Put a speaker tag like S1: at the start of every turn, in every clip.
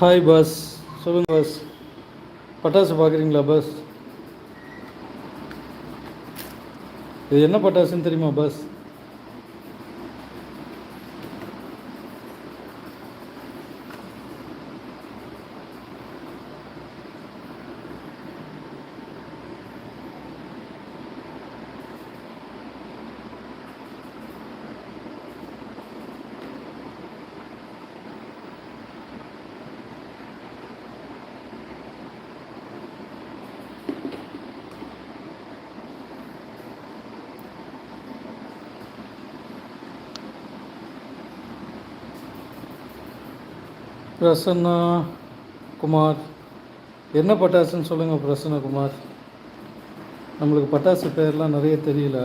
S1: Hi boss சொல்லுங்கள் pass பட்டாசு பார்க்குறீங்களா பாஸ் இது என்ன பட்டாசுன்னு தெரியுமா பாஸ் பிரசன்னா குமார். என்ன பட்டாசுன்னு சொல்லுங்கள் பிரசன்னகுமார் நம்மளுக்கு பட்டாசு பேர்லாம் நிறைய தெரியல.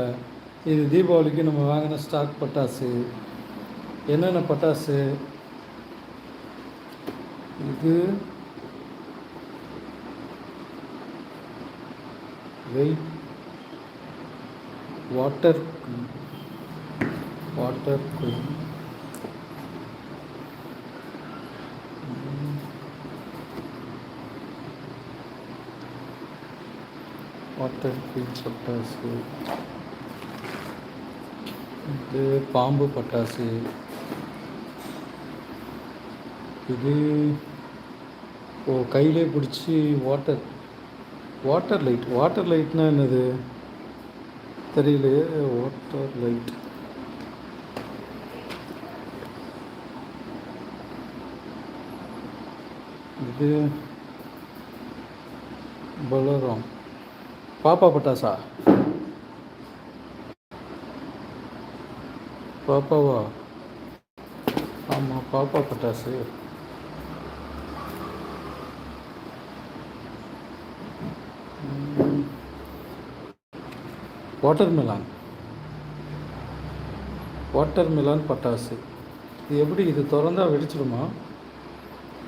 S1: இது தீபாவளிக்கு நம்ம வாங்கின ஸ்டாக் பட்டாசு. என்னென்ன பட்டாசு? இது wait water water water queen பட்டாசு இது பாம்பு பட்டாசு இது ஓ கையிலே பிடிச்சி வாட்டர் வாட்டர் லைட் வாட்டர் லைட்னா என்னது தெரியலையே வாட்டர் லைட் இது பலராம் பாப்பா பட்டாசா? பாப்பாவா? ஆமாம் பாப்பா பட்டாசு. வாட்டர் மிலான் வாட்டர் பட்டாசு. இது எப்படி இது திறந்தா வெடிச்சிடுமா?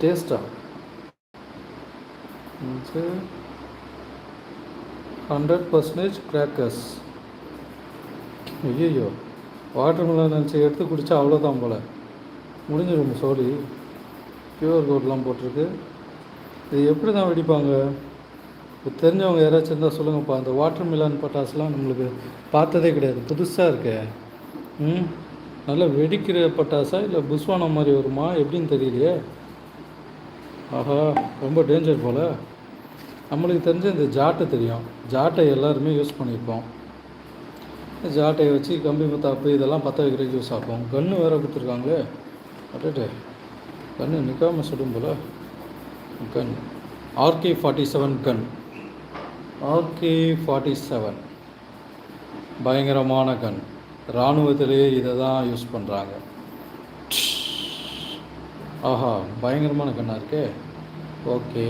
S1: டேஸ்டா ஹண்ட்ரட் பர்சன்டேஜ் கிராக்கர்ஸ் ஐயோ வாட்டர் மிலான் நினச்சி எடுத்து குடித்தா அவ்வளோதான் போல். முடிஞ்சிடும் சோலி பியூர் கோட்லாம் போட்டிருக்கு. இது எப்படி தான் வெடிப்பாங்க? இப்போ தெரிஞ்சவங்க யாராச்சும் இருந்தால் சொல்லுங்கப்பா. அந்த வாட்டர் மிலான் பட்டாசுலாம் நம்மளுக்கு பார்த்ததே கிடையாது. புதுசாக இருக்கே. ம்? நல்லா வெடிக்கிற பட்டாசா இல்லை புஸ்வானம் மாதிரி வருமா? எப்படின்னு தெரியலையே. ஆஹா ரொம்ப டேஞ்சர் போல். நம்மளுக்கு தெரிஞ்ச இந்த ஜாட்டை தெரியும். ஜாட்டை எல்லாருமே யூஸ் பண்ணியிருப்போம். ஜாட்டையை வச்சு கம்பி மத்தாப்பு இதெல்லாம் பற்ற வைக்கிறதுக்கு யூஸ் ஆகும். கன்று வேறு கொடுத்துருக்காங்களே அட்டே. கன்று நிற்காமல் சுடும் போல். Gun. RK forty seven gun. RK forty seven பயங்கரமான கன். இராணுவத்திலே இதை தான் யூஸ் பண்ணுறாங்க ஆஹா பயங்கரமான கண்ணாக இருக்கே. ஓகே.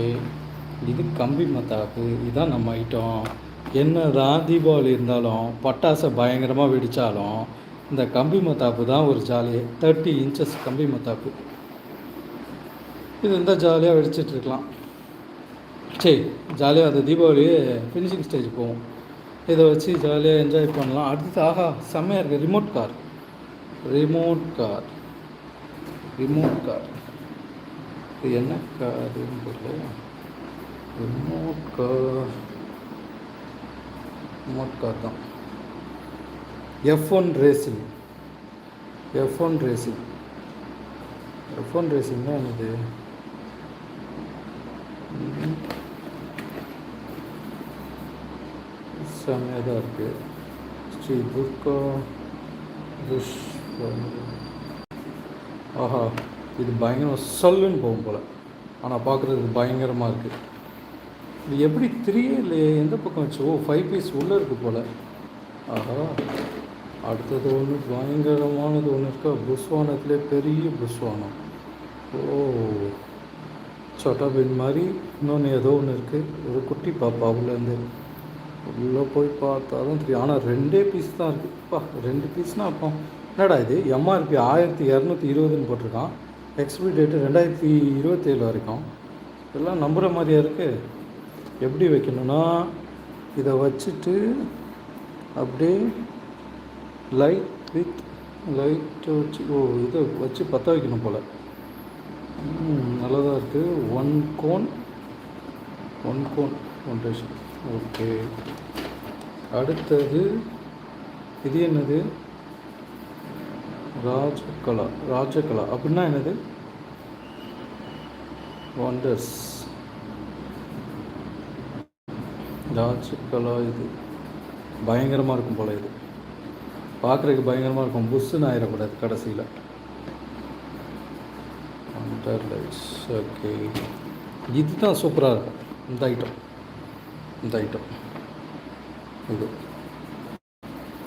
S1: இது கம்பி மத்தாப்பு இதுதான் நம்ம ஐட்டம். என்ன தான் தீபாவளி இருந்தாலும் பட்டாசை பயங்கரமாக வெடித்தாலும் இந்த கம்பி மத்தாப்பு தான் ஒரு ஜாலி. தேர்ட்டி இன்ச்சஸ் கம்பி மத்தாப்பு. இது இருந்தால் ஜாலியாக வெடிச்சிட்டு இருக்கலாம். சரி ஜாலியாக அந்த தீபாவளி ஃபினிஷிங் ஸ்டேஜ் போவோம் இதை வச்சு ஜாலியாக என்ஜாய் பண்ணலாம். அடுத்தது ஆஹா செம்மையாக இருக்குது remote car remote car remote car இது என்ன காருன்னு தெரியல ரிமோட் கார் ரிமோட் கார் தான் F one racing F one racing F one ரேசிங்னா என்னது? செம்மையாக தான் இருக்குது ஸ்ரீ துர்கா புஷ் ஆஹா இது பயங்கரம் சல்லுன்னு போகும் போல். ஆனால் பார்க்குறதுக்கு பயங்கரமாக இருக்குது இது எப்படி தெரியலையே எந்த பக்கம் வச்சு? ஓ ஃபைவ் பீஸ் உள்ளே இருக்குது போல். ஆஹா. அடுத்தது ஒன்று பயங்கரமானது ஒன்று இருக்கா? புஸ்வானத்திலே பெரிய புஸ்வானம் ஓ. சோட்டா பின் மாதிரி இன்னொன்று ஏதோ ஒன்று இருக்குது ஒரு குட்டி பாப்பா உள்ளேருந்து உள்ளே போய் பார்த்தா தான் தெரியும். ஆனால் ரெண்டே பீஸ் தான் இருக்குப்பா ரெண்டு பீஸ்னால் அப்போ என்னடா இது? எம்ஆர்பி ஆயிரத்தி இரநூத்தி இருபதுன்னு போட்டிருக்கான். எக்ஸ்பிரி டேட்டு ரெண்டாயிரத்தி இருபத்தேழு வரைக்கும். இதெல்லாம் நம்புகிற மாதிரியா இருக்குது எப்படி வைக்கணும்னா இதை வச்சுட்டு அப்படியே லைட் வித் லைட்டை வச்சு ஓ இதை வச்சு பற்ற வைக்கணும் போல். நல்லா தான் இருக்குது one cone one cone one station okay அடுத்தது இது என்னது? ராஜகலா ராஜகலா. அப்படின்னா என்னது? ஒண்டர்ஸ் ராஜகலா இது. பயங்கரமாக இருக்கும் போல் இது. பார்க்குறதுக்கு பயங்கரமாக இருக்கும். புஷ்ஷுன்னு ஆயிடக்கூடாது கடைசியில். அண்டர் லைட்ஸ் ஓகே இதுதான் சூப்பராக இருக்கும். இந்த ஐட்டம் இந்த ஐட்டம் இது.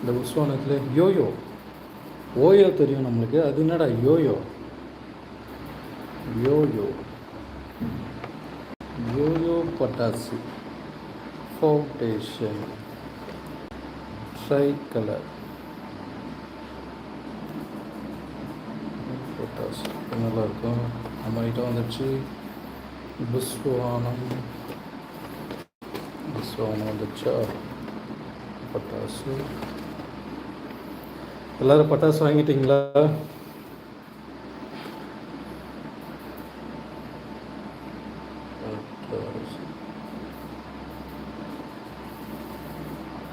S1: இந்த புஷ்வானத்தில் யோயோ. ஓயோ தெரியும் நம்மளுக்கு. அது என்னடா யோயோ? யோயோ. யோயோ பட்டாசு. ஃபவுண்டேஷன் ட்ரை கலர் பட்டாசு நல்லாயிருக்கும் நம்ம வந்துடுச்சு புஸ்வானம் புஸ்வானம் வந்துடுச்சா பட்டாசு. எல்லோரும் பட்டாசு வாங்கிட்டீங்களா? பட்டாசு.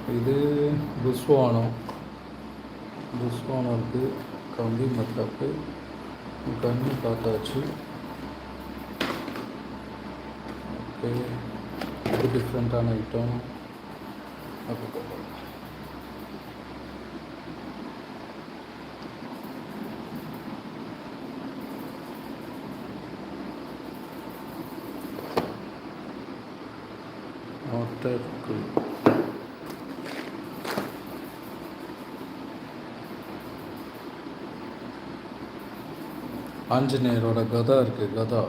S1: இது புஸ்வானம் புஸ்வானம் இருக்குது கம்பி மத்தாப்பு கண்ணு பார்த்தாச்சு ஓகே இது டிஃப்ரெண்ட்டான ஐட்டம் அப்போ வாட்டர் ஆஞ்சநேயரோட கதா இருக்குது கதா.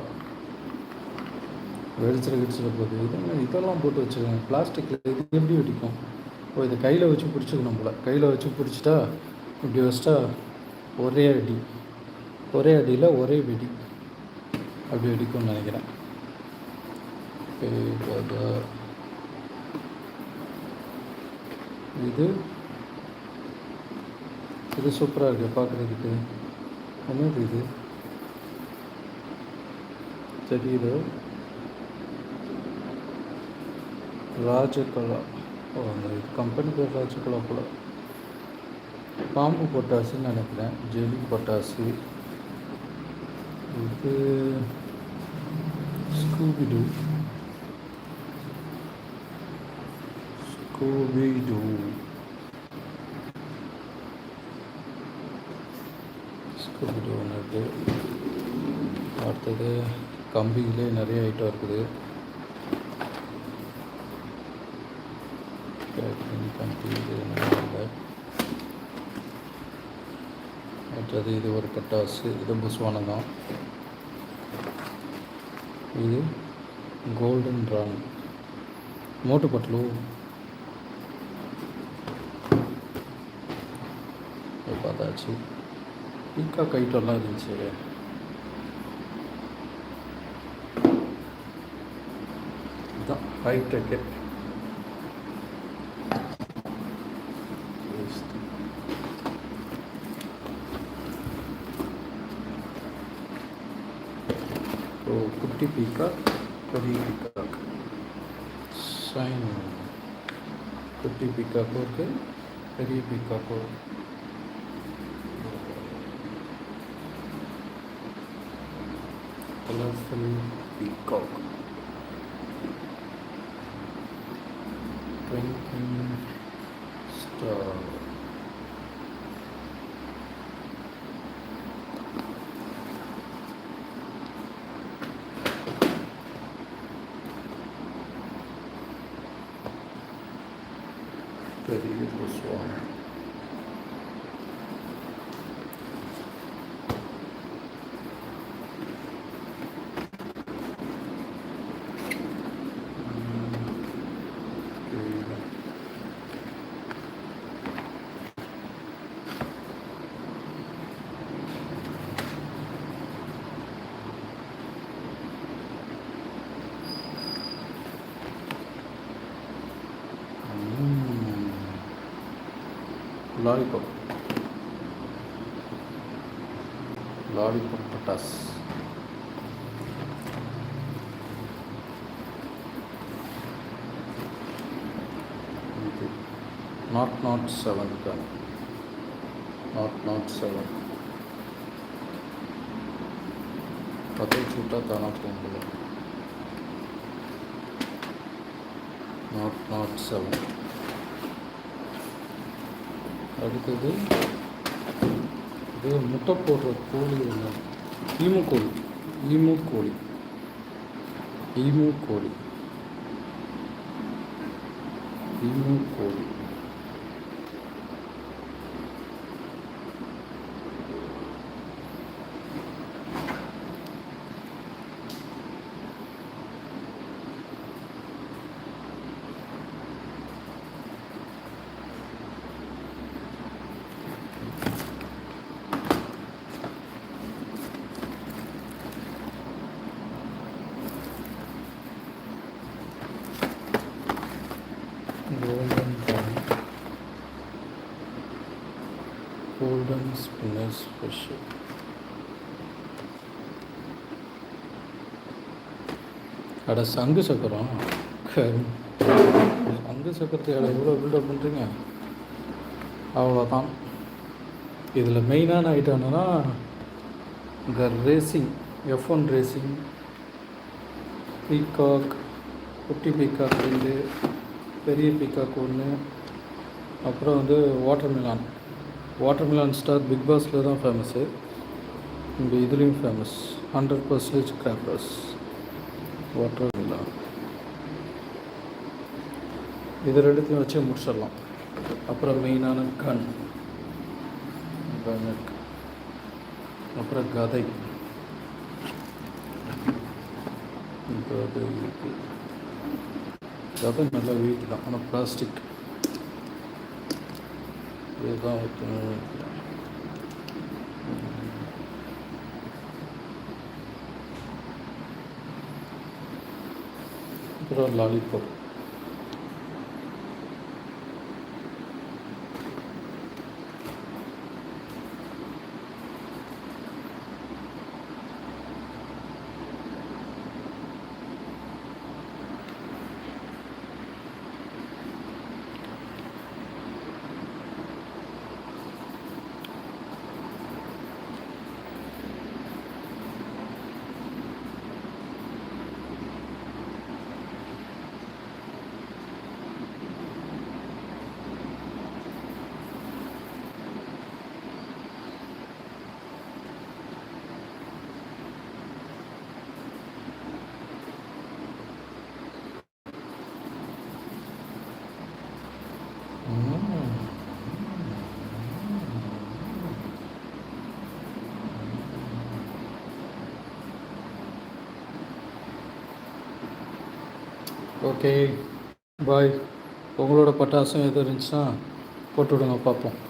S1: வெடிச்சிட கிடிச்சிட போகுது. இதெல்லாம் இதெல்லாம் போட்டு வச்சுருக்கேன் பிளாஸ்டிக்கில் இது எப்படி வெடிக்கும்? ஓ இதை கையில் வச்சு பிடிச்சிக்கணும் போல. கையில் வச்சு பிடிச்சிட்டா இப்படி வச்சிட்டா ஒரே அடி. ஒரே அடியில் ஒரே வெடி. அப்படி வெடிக்கும்னு நினைக்கிறேன். இது? இது சூப்பராக இருக்குது பார்க்குறதுக்கு என்னது இது? தெரியுது? ராஜகலா. ஓ அந்த கம்பெனி பேர் ராஜகலா கூட பாம்பு பொட்டாசுன்னு நினைக்கிறேன். ஜெலி பொட்டாசு இது ஸ்கூபிடு ஸ்கூபிடு ஸ்கூபிடு ஒன்று இருக்குது அடுத்தது கம்பியிலே நிறைய ஐட்டம் இருக்குது. கேட்ரிங் கம்பி இது இல்லை மற்றது இது ஒரு பட்டாசு இது புஸ்வானம் தான். இது கோல்டன் ரான் மோட்டு பட்டலு. பார்த்தாச்சு. பீக்காக் ஐட்டம்லாம் இருந்துச்சு. இதுதான் ஹைடெக்கு ஸோ குட்டி பீக்காக் பெரிய பீக்காக் சைன் குட்டி பீக்காக்கும் இருக்குது பெரிய பீக்காக்கும் இருக்கு. colorful peacock. பெரிய లాలిపప్. లాలిపప్ పటాస్. నాట్ నాట్ సెవెన్ కానీ నాట్ నాట్ సెవెన్. పదో చూట దానా పొంగులు నాట్ నాట్ సెవెన్. அடுத்தது இது முட்டை போடுற கோழி ஒன்று ஈமு கோழி ஈமு கோழி ஈமு கோழி ஈமு கோழி golden spinach special. அட சங்கு சக்கரம். கரு. சங்கு சக்கரத்தை அட எவ்வளோ பில்டப் பண்ணுறீங்க அவ்வளோதான் இதில் மெயினான ஐட்டம் என்னென்னா இந்த racing F one racing peacock குட்டி பீகாக் ரெண்டு பெரிய பீகாக் ஒன்று அப்புறம் வந்து watermelon watermelon Star big பாஸில் தான் ஃபேமஸ்ஸு இங்கே இதுலேயும் famous hundred percentage crackers watermelon இது ரெண்டுத்தையும் வச்சு முடிச்சிடலாம். அப்புறம் மெயினான கண் அப்புறம் கதை. கதை கதை நல்ல வீட்டு தான் ஆனால் பிளாஸ்டிக் இதுதான் வைக்கணும் அப்புறம் லாலிபாப் ஓகே பாய் உங்களோட பட்டாசம் எது இருந்துச்சுன்னா போட்டு விடுங்க பார்ப்போம்.